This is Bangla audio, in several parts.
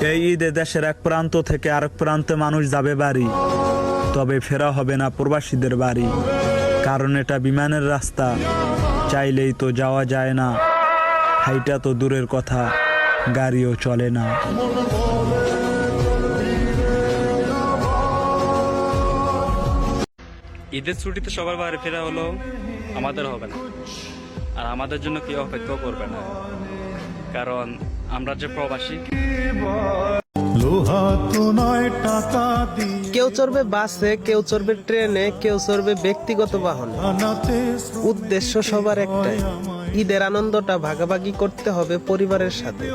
এই ঈদে দেশের এক প্রান্ত থেকে আরেক প্রান্তে মানুষ যাবে বাড়ি। তবে ফেরা হবে না প্রবাসীদের বাড়ি। কারণ এটা বিমানের রাস্তা। চাইলেই তো যাওয়া যায় না। হাইটা তো দূরের কথা। গাড়িও চলে না। ঈদের ছুটিতে সবার বাইরে ফেরা হলো আমাদের হবে না। আর আমাদের জন্য কেউ অপেক্ষা করবে না। কারণ আমরা যে প্রবাসী। লোহা তো নয় টাকা দিয়ে। কেউ চড়বে বাসে কেউ চড়বে ট্রেনে কেউ চড়বে ব্যক্তিগত বাহনে। উদ্দেশ্য সবার একটাই ঈদের আনন্দটা ভাগাভাগি করতে হবে পরিবারের সাথে।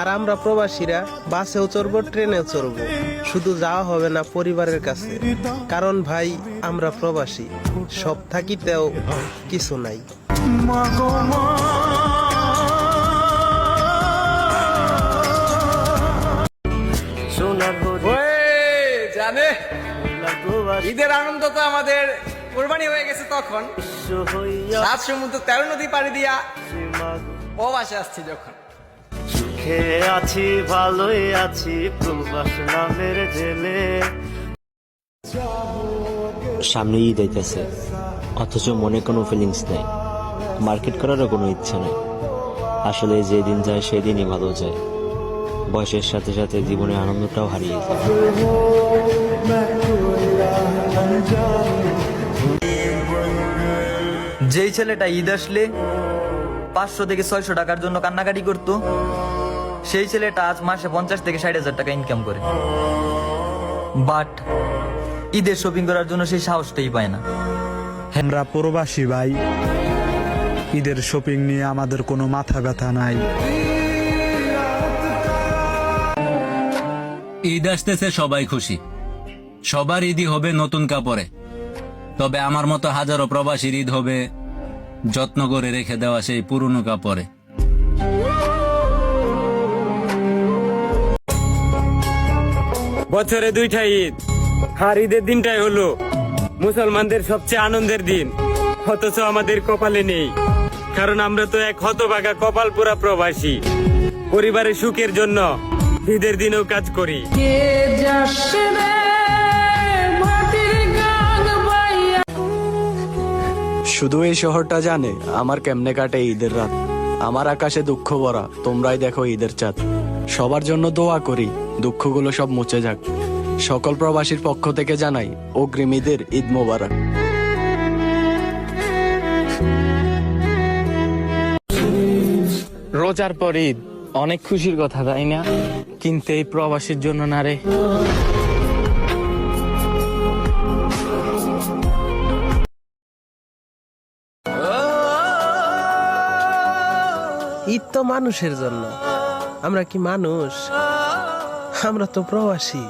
আর আমরা প্রবাসীরা বাসেও চড়বো ট্রেনেও চড়বো। শুধু যাওয়া হবে না পরিবারের কাছে। কারণ ভাই আমরা প্রবাসী। সব থাকিতেও কিছু নাই। জানে ঈদের আনন্দ তো আমাদের কোরবানি হয়ে গেছে তখন। সাত সমুদ্র তেরো নদী পাড়ি দিয়া প্রবাসে আসছি যখন। সুখে আছি ভালোই আছি প্রবাস নামের জেলে। সামনে ঈদ আইতেছে অথচ মনে কোনো ফিলিংস নেই। মার্কেট করারও কোনো ইচ্ছা নেই। আসলে যেদিন যায় সেদিনই ভালো যায়। বয়সের সাথে সাথে জীবনের আনন্দটাও হারিয়ে যায়। যেই ছেলেটা ঈদ আসলে পাঁচশো থেকে ছয়শো টাকার জন্য কান্নাকাটি করত সেই ছেলেটা আজ মাসে পঞ্চাশ থেকে ষাট হাজার টাকা ইনকাম করে। বাট ঈদের শপিং করার জন্য সেই সাহসটাই পায় না। আমরা প্রবাসী ভাই ঈদের শপিং নিয়ে আমাদের কোনো মাথা ব্যথা নাই। ঈদ আসতেছে, সবাই খুশি। সবার ঈদই হবে নতুন কাপড়ে। তবে আমার মতো হাজারো প্রবাসীর ঈদ হবে যত্ন করে রেখে দেওয়া সেই পুরনো কাপড়ে। বছরে দুইটা ঈদ। আর ঈদের দিনটাই হলো মুসলমানদের সবচেয়ে আনন্দের দিন। অথচ আমাদের কপালে নেই। কারণ আমরা তো এক হতভাগা কপাল পুরা প্রবাসী। পরিবারের সুখের জন্য ঈদের দিনেও কাজ করি। শুধু এই শহরটা জানে আমার কেমনে কাটে ঈদের রাত। আমার আকাশে দুঃখ ভরা তোমরাই দেখো ঈদের চাঁদ। সবার জন্য দোয়া করি দুঃখগুলো সব মুছে যাক। সকল প্রবাসীর পক্ষ থেকে জানাই অগ্রিম ঈদের ঈদ মোবারক। রোজার পর ঈদ অনেক খুশির কথা তাই না? কিন্তু এই প্রবাসীর জন্য না রে। ঈদ তো মানুষের জন্য। আমরা কি মানুষ? আমরা তো প্রবাসী।